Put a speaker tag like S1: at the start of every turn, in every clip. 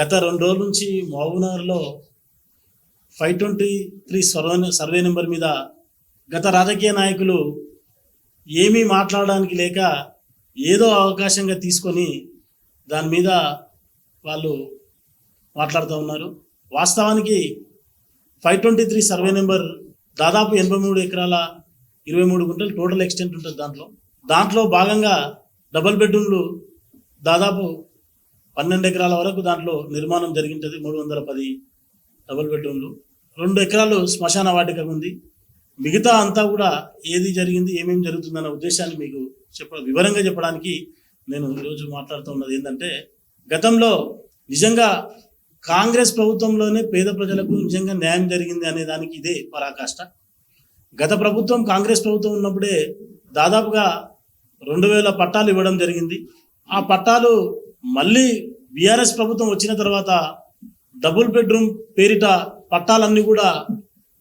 S1: గత రెండు రోజుల నుంచి మహబూబ్నగర్లో five twenty three survey survey number మీద గత రాజకీయ నాయకులు ఏమీ మాట్లాడడానికి లేక ఏదో అవకాశంగా తీసుకొని దాని మీద వాళ్ళు మాట్లాడుతూ ఉన్నారు. వాస్తవానికి five twenty three survey number దాదాపు ఎనభై మూడు ఎకరాల ఇరవై మూడు గుంటలు టోటల్ ఎక్స్టెంట్ ఉంటుంది దాంట్లో. దాంట్లో భాగంగా డబల్ బెడ్రూమ్లు దాదాపు పన్నెండు ఎకరాల వరకు దాంట్లో నిర్మాణం జరిగింటుంది. మూడు వందల పది డబుల్ బెడ్రూమ్లు. రెండు ఎకరాలు శ్మశాన వాటిక ఉంది. మిగతా అంతా కూడా ఏది జరిగింది ఏమేమి జరుగుతుందన్న ఉద్దేశాన్ని మీకు చెప్ప వివరంగా చెప్పడానికి నేను ఈరోజు మాట్లాడుతూ ఉన్నది ఏంటంటే గతంలో నిజంగా కాంగ్రెస్ ప్రభుత్వంలోనే పేద ప్రజలకు నిజంగా న్యాయం జరిగింది అనే దానికి ఇదే పరాకాష్ట. గత ప్రభుత్వం కాంగ్రెస్ ప్రభుత్వం ఉన్నప్పుడే దాదాపుగా రెండు వేల పట్టాలు ఇవ్వడం జరిగింది. ఆ పట్టాలు మళ్ళీ బీఆర్ఎస్ ప్రభుత్వం వచ్చిన తర్వాత డబుల్ బెడ్రూమ్ పేరిట పట్టాలన్నీ కూడా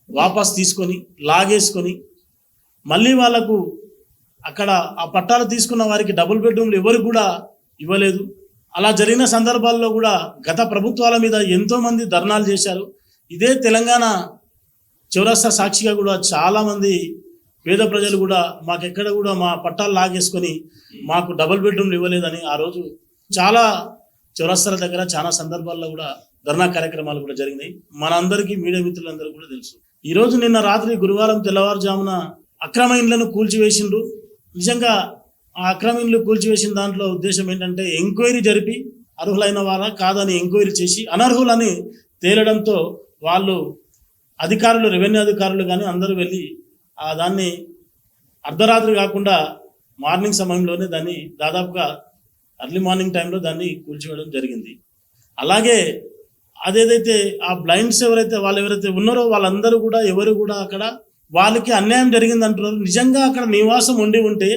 S1: వాపస్ తీసుకొని లాగేసుకొని మళ్ళీ వాళ్ళకు అక్కడ ఆ పట్టాలు తీసుకున్న వారికి డబుల్ బెడ్రూమ్లు ఎవరు కూడా ఇవ్వలేదు. అలా జరిగిన సందర్భాల్లో కూడా గత ప్రభుత్వాల మీద ఎంతోమంది ధర్నాలు చేశారు. ఇదే తెలంగాణ చౌరస్తా సాక్షిగా కూడా చాలామంది పేద ప్రజలు కూడా మాకెక్కడ కూడా మా పట్టాలు లాగేసుకొని మాకు డబుల్ బెడ్రూమ్లు ఇవ్వలేదని ఆ రోజు చాలా చౌరస్తల దగ్గర చాలా సందర్భాల్లో కూడా ధర్నా కార్యక్రమాలు కూడా జరిగినాయి. మనందరికీ మీడియా మిత్రులందరూ కూడా తెలుసు. ఈ రోజు నిన్న రాత్రి గురువారం తెల్లవారుజామున అక్రమ ఇండ్లను కూల్చివేసిండ్రు. నిజంగా ఆ అక్రమ ఇండ్లు కూల్చివేసిన దాంట్లో ఉద్దేశం ఏంటంటే ఎంక్వైరీ జరిపి అర్హులైన వారా కాదని ఎంక్వైరీ చేసి అనర్హులని తేలడంతో వాళ్ళు అధికారులు రెవెన్యూ అధికారులు కానీ అందరూ వెళ్ళి ఆ దాన్ని అర్ధరాత్రి కాకుండా మార్నింగ్ సమయంలోనే దాన్ని దాదాపుగా అర్లీ మార్నింగ్ టైంలో దాన్ని కూల్చివేయడం జరిగింది. అలాగే అదేదైతే ఆ బ్లైండ్స్ ఎవరైతే వాళ్ళు ఎవరైతే ఉన్నారో వాళ్ళందరూ కూడా ఎవరు కూడా అక్కడ వాళ్ళకి అన్యాయం జరిగింది అంటున్నారు నిజంగా అక్కడ నివాసం ఉండి ఉంటే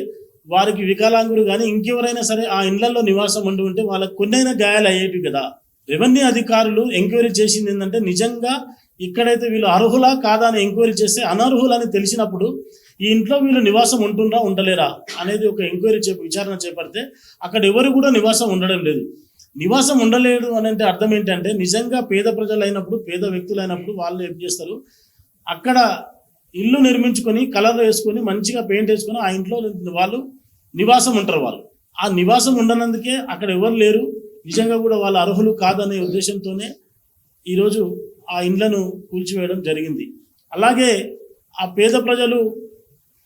S1: వారికి వికలాంగులు కానీ ఇంకెవరైనా సరే ఆ ఇండ్లలో నివాసం ఉండి ఉంటే వాళ్ళకి కొన్నైనా గాయాలు అయ్యేవి కదా. రెవెన్యూ అధికారులు ఎంక్వైరీ చేసింది ఏంటంటే నిజంగా ఇక్కడైతే వీళ్ళు అర్హులా కాదా అని ఎంక్వైరీ చేస్తే అనర్హులని తెలిసినప్పుడు ఈ ఇంట్లో వీళ్ళు నివాసం ఉంటుండ్రా ఉండలేరా అనేది ఒక ఎంక్వైరీ చే విచారణ చేపడితే అక్కడ ఎవరు కూడా నివాసం ఉండడం లేదు. నివాసం ఉండలేడు అని అంటే అర్థం ఏంటంటే నిజంగా పేద ప్రజలు అయినప్పుడు పేద వ్యక్తులు అయినప్పుడు వాళ్ళు ఏం చేస్తారు? అక్కడ ఇల్లు నిర్మించుకొని కలర్ వేసుకొని మంచిగా పెయింట్ వేసుకొని ఆ ఇంట్లో వాళ్ళు నివాసం ఉంటారు వాళ్ళు. ఆ నివాసం ఉండనందుకే అక్కడ ఎవరు లేరు. నిజంగా కూడా వాళ్ళు అర్హులు కాదనే ఉద్దేశంతోనే ఈరోజు ఆ ఇండ్లను కూల్చివేయడం జరిగింది. అలాగే ఆ పేద ప్రజలు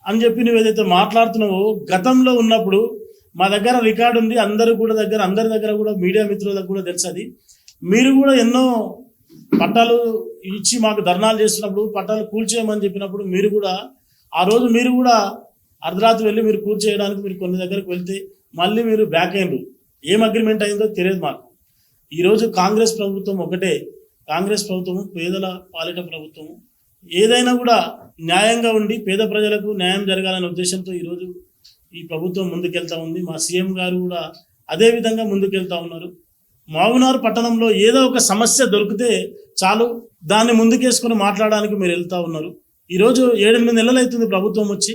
S1: అని చెప్పి నువ్వు ఏదైతే మాట్లాడుతున్నావో గతంలో ఉన్నప్పుడు మా దగ్గర రికార్డు ఉంది అందరు కూడా దగ్గర అందరి దగ్గర కూడా మీడియా మిత్రులకు కూడా తెలుసు మీరు కూడా ఎన్నో పట్టాలు ఇచ్చి మాకు ధర్నాలు చేస్తున్నప్పుడు పట్టాలు కూల్చేయమని చెప్పినప్పుడు మీరు కూడా ఆ రోజు మీరు కూడా అర్ధరాత్రి వెళ్ళి మీరు కూల్చేయడానికి మీరు కొన్ని దగ్గరకు వెళ్తే మళ్ళీ మీరు బ్యాక్ అయ్యారు ఏం అగ్రిమెంట్ అయిందో తెలియదు మాకు. ఈరోజు కాంగ్రెస్ ప్రభుత్వం ఒకటే కాంగ్రెస్ ప్రభుత్వము పేదల పాలిట ప్రభుత్వము ఏదైనా కూడా న్యాయంగా ఉండి పేద ప్రజలకు న్యాయం జరగాలనే ఉద్దేశంతో ఈరోజు ఈ ప్రభుత్వం ముందుకెళ్తా ఉంది. మా సీఎం గారు కూడా అదే విధంగా ముందుకెళ్తా ఉన్నారు. మావునార్ పట్టణంలో ఏదో ఒక సమస్య దొరికితే చాలు దాన్ని ముందుకేసుకుని మాట్లాడడానికి మీరు వెళ్తా ఉన్నారు. ఈరోజు ఏడెనిమిది నెలలు అవుతుంది ప్రభుత్వం వచ్చి.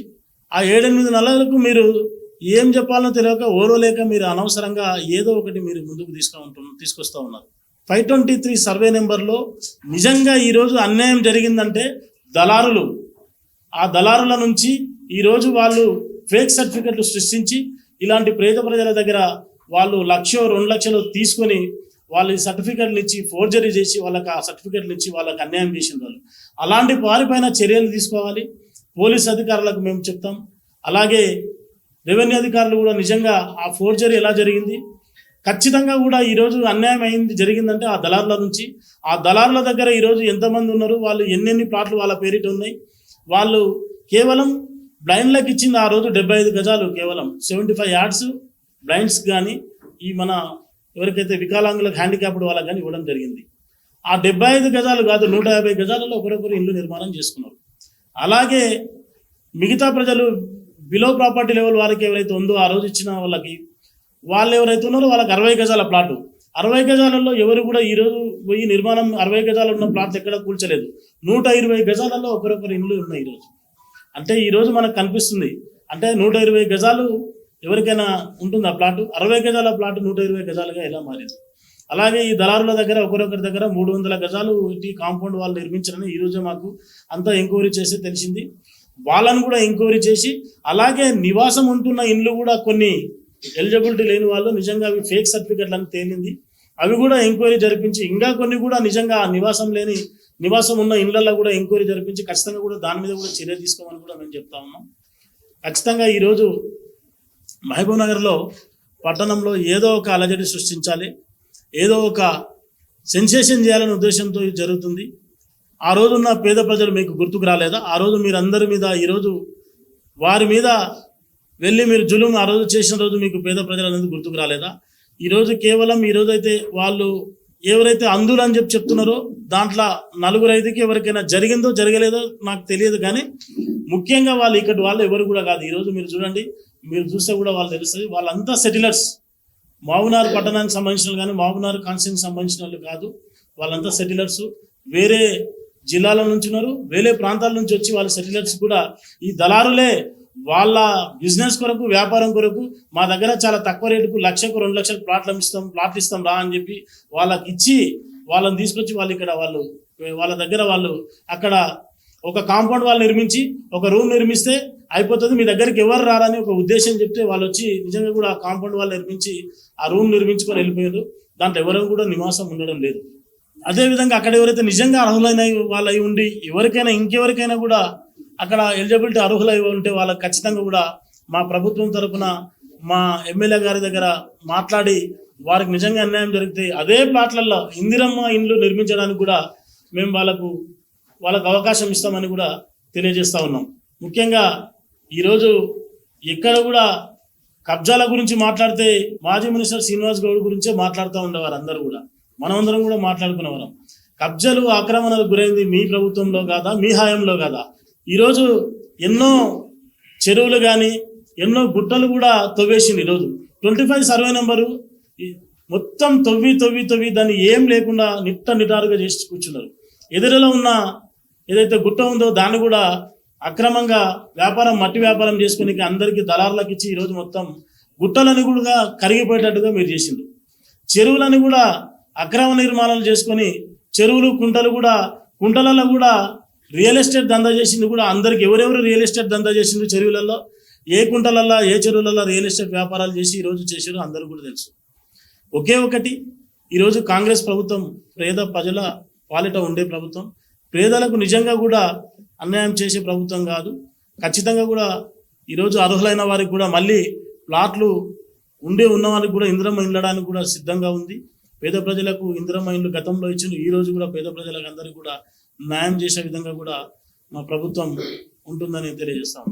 S1: ఆ ఏడెనిమిది నెలలకు మీరు ఏం చెప్పాలో తెలియక ఓరో లేక మీరు అనవసరంగా ఏదో ఒకటి మీరు ముందుకు తీసుకు తీసుకొస్తూ తీసుకొస్తా ఉన్నారు. ఫైవ్ ట్వంటీ త్రీ సర్వే నెంబర్లో నిజంగా ఈరోజు అన్యాయం జరిగిందంటే దళారులు. ఆ దళారుల నుంచి ఈరోజు వాళ్ళు ఫేక్ సర్టిఫికెట్లు సృష్టించి ఇలాంటి పేద ప్రజల దగ్గర వాళ్ళు లక్ష రెండు లక్షలు తీసుకొని వాళ్ళు సర్టిఫికెట్లు ఇచ్చి ఫోర్జరీ చేసి వాళ్ళకి ఆ సర్టిఫికెట్లు ఇచ్చి వాళ్ళకి అన్యాయం చేసిన వాళ్ళు. అలాంటి వారిపైన చర్యలు తీసుకోవాలి. పోలీస్ అధికారులకు మేము చెప్తాం. అలాగే రెవెన్యూ అధికారులు కూడా నిజంగా ఆ ఫోర్జరీ ఎలా జరిగింది? ఖచ్చితంగా కూడా ఈరోజు అన్యాయం అయింది జరిగిందంటే ఆ దళారుల నుంచి. ఆ దళారుల దగ్గర ఈరోజు ఎంతమంది ఉన్నారు వాళ్ళు ఎన్నెన్ని ప్లాట్లు వాళ్ళ పేరిట ఉన్నాయి. వాళ్ళు కేవలం బ్లైండ్లకు ఇచ్చింది ఆ రోజు డెబ్బై ఐదు గజాలు కేవలం. సెవెంటీ ఫైవ్ యార్డ్స్ బ్లైండ్స్ కానీ ఈ మన ఎవరికైతే వికలాంగులకు హ్యాండిక్యాప్డ్ వాళ్ళకి కానీ ఇవ్వడం జరిగింది. ఆ డెబ్బై ఐదు గజాలు కాదు నూట యాభై గజాలలో ఒకరొకరు ఇల్లు నిర్మాణం చేసుకున్నారు. అలాగే మిగతా ప్రజలు బిలో ప్రాపర్టీ లెవెల్ వారికి ఎవరైతే ఉందో ఆ రోజు ఇచ్చిన వాళ్ళకి వాళ్ళు ఎవరైతే ఉన్నారో వాళ్ళకి అరవై గజాల ప్లాటు. అరవై గజాలలో ఎవరు కూడా ఈ రోజు పోయి నిర్మాణం అరవై గజాలు ఉన్న ప్లాట్ ఎక్కడ కూల్చలేదు. నూట ఇరవై గజాలలో ఒకరొకరు ఇండ్లు ఉన్నాయి ఈరోజు అంటే ఈరోజు మనకు కనిపిస్తుంది. అంటే నూట ఇరవై గజాలు ఎవరికైనా ఉంటుంది ఆ ప్లాటు? అరవై గజాల ప్లాట్ నూట ఇరవై గజాలుగా ఎలా మారింది? అలాగే ఈ దళారుల దగ్గర ఒకరొకరి దగ్గర మూడు వందల గజాలు ఇటు కాంపౌండ్ వాళ్ళు నిర్మించారని ఈ రోజే మాకు అంతా ఎంక్వైరీ చేసి తెలిసింది. వాళ్ళను కూడా ఎంక్వైరీ చేసి అలాగే నివాసం ఉంటున్న ఇండ్లు కూడా కొన్ని ఎలిజిబిలిటీ లేని వాళ్ళు నిజంగా అవి ఫేక్ సర్టిఫికెట్లు అని తేలింది. అవి కూడా ఎంక్వైరీ జరిపించి ఇంకా కొన్ని కూడా నిజంగా ఆ నివాసం లేని నివాసం ఉన్న ఇళ్ళలో కూడా ఎంక్వైరీ జరిపించి ఖచ్చితంగా కూడా దాని మీద కూడా చర్య తీసుకోమని కూడా మేము చెప్తా ఉన్నాం. ఖచ్చితంగా ఈరోజు మహబూబ్ నగర్లో పట్టణంలో ఏదో ఒక అలజడి సృష్టించాలి. ఏదో ఒక సెన్సేషన్ చేయాలనే ఉద్దేశంతో ఇది జరుగుతుంది. ఆ రోజున్న పేద ప్రజలు మీకు గుర్తుకు రాలేదా? ఆ రోజు మీరందరి మీద ఈరోజు వారి మీద వెళ్ళి మీరు జులుం ఆ రోజు చేసిన రోజు మీకు పేద ప్రజలందరూ గుర్తుకు రాలేదా? ఈరోజు కేవలం ఈ రోజు అయితే వాళ్ళు ఎవరైతే అందులు అని చెప్పి చెప్తున్నారో దాంట్లో నలుగురు ఐదుకి ఎవరికైనా జరిగిందో జరగలేదో నాకు తెలియదు కానీ ముఖ్యంగా వాళ్ళు ఇక్కడ వాళ్ళు ఎవరు కూడా కాదు. ఈరోజు మీరు చూడండి మీరు చూస్తే కూడా వాళ్ళు తెలుస్తుంది. వాళ్ళంతా సెటిలర్స్. మావునార్ పట్టణానికి సంబంధించిన కానీ మావునార్ కాన్స్టిట్యూన్సీ సంబంధించిన వాళ్ళు కాదు. వాళ్ళంతా సెటిలర్స్. వేరే జిల్లాల నుంచి ఉన్నారు వేరే ప్రాంతాల నుంచి వచ్చి వాళ్ళ సెటిలర్స్ కూడా. ఈ దళారులే వాళ్ళ బిజినెస్ కొరకు వ్యాపారం కొరకు మా దగ్గర చాలా తక్కువ రేటుకు లక్షకు రెండు లక్షలకు ప్లాట్లు ఇస్తాం ప్లాట్లు ఇస్తాం రా అని చెప్పి వాళ్ళకి ఇచ్చి వాళ్ళని తీసుకొచ్చి వాళ్ళు ఇక్కడ వాళ్ళు వాళ్ళ దగ్గర వాళ్ళు అక్కడ ఒక కాంపౌండ్ వాళ్ళు నిర్మించి ఒక రూమ్ నిర్మిస్తే అయిపోతుంది. మీ దగ్గరికి ఎవరు రారని ఒక ఉద్దేశం చెప్తే వాళ్ళు వచ్చి నిజంగా కూడా ఆ కాంపౌండ్ వాళ్ళు నిర్మించి ఆ రూమ్ నిర్మించుకొని వెళ్ళిపోయారు. దాంట్లో ఎవరు కూడా నివాసం ఉండడం లేదు. అదేవిధంగా అక్కడ ఎవరైతే నిజంగా అర్హులైన వాళ్ళు అయి ఉండి ఎవరికైనా ఇంకెవరికైనా కూడా అక్కడ ఎలిజిబిలిటీ అర్హులై ఉంటే వాళ్ళకి ఖచ్చితంగా కూడా మా ప్రభుత్వం తరఫున మా ఎమ్మెల్యే గారి దగ్గర మాట్లాడి వారికి నిజంగా అన్యాయం జరిగితే అదే ప్లాట్లలో ఇందిరమ్మ ఇండ్లు నిర్మించడానికి కూడా మేము వాళ్ళకు వాళ్ళకు అవకాశం ఇస్తామని కూడా తెలియజేస్తూ ఉన్నాం. ముఖ్యంగా ఈరోజు ఎక్కడ కూడా కబ్జాల గురించి మాట్లాడితే మాజీ మినిస్టర్ శ్రీనివాస్ గౌడ్ గురించే మాట్లాడుతూ ఉండేవారు అందరూ కూడా. మనమందరం కూడా మాట్లాడుకునేవారం కబ్జాలు ఆక్రమణలకు గురైంది మీ ప్రభుత్వంలో కాదా మీ హాయంలో కాదా? ఈరోజు ఎన్నో చెరువులు కానీ ఎన్నో గుట్టలు కూడా తవ్వేసింది ఈరోజు. ట్వంటీ ఫైవ్ సర్వే నెంబరు మొత్తం తవ్వి తవ్వి తవ్వి దాన్ని ఏం లేకుండా నిట్ట నిటారుగా చేసి కూర్చున్నారు. ఎదురులో ఉన్న ఏదైతే గుట్ట ఉందో దాన్ని కూడా అక్రమంగా వ్యాపారం మట్టి వ్యాపారం చేసుకుని అందరికీ దళారులకు ఇచ్చి ఈరోజు మొత్తం గుట్టలను కూడా కరిగిపోయేటట్టుగా మీరు చేసిండ్రు. చెరువులను కూడా అక్రమ నిర్మాణాలు చేసుకొని చెరువులు కుంటలు కూడా కుంటలలో కూడా రియల్ ఎస్టేట్ దందా చేసింది కూడా అందరికి ఎవరెవరు రియల్ ఎస్టేట్ దందా చేసిండ్రు చెరువులలో? ఏ కుంటలల్లో ఏ చెరువులలో రియల్ ఎస్టేట్ వ్యాపారాలు చేసి ఈరోజు చేసారు అందరూ కూడా తెలుసు. ఒకే ఒకటి ఈరోజు కాంగ్రెస్ ప్రభుత్వం పేద ప్రజల పాలిట ఉండే ప్రభుత్వం. పేదలకు నిజంగా కూడా అన్యాయం చేసే ప్రభుత్వం కాదు. ఖచ్చితంగా కూడా ఈరోజు అర్హులైన వారికి కూడా మళ్ళీ ప్లాట్లు ఉండే ఉన్న వారికి కూడా ఇంద్రమ ఇండడానికి కూడా సిద్ధంగా ఉంది. పేద ప్రజలకు ఇంద్రమ ఇండ్లు గతంలో ఇచ్చిన ఈరోజు కూడా పేద ప్రజలకు అందరికీ కూడా న్యాయం చేసే విధంగా కూడా మా ప్రభుత్వం ఉంటుందని తెలియజేస్తాము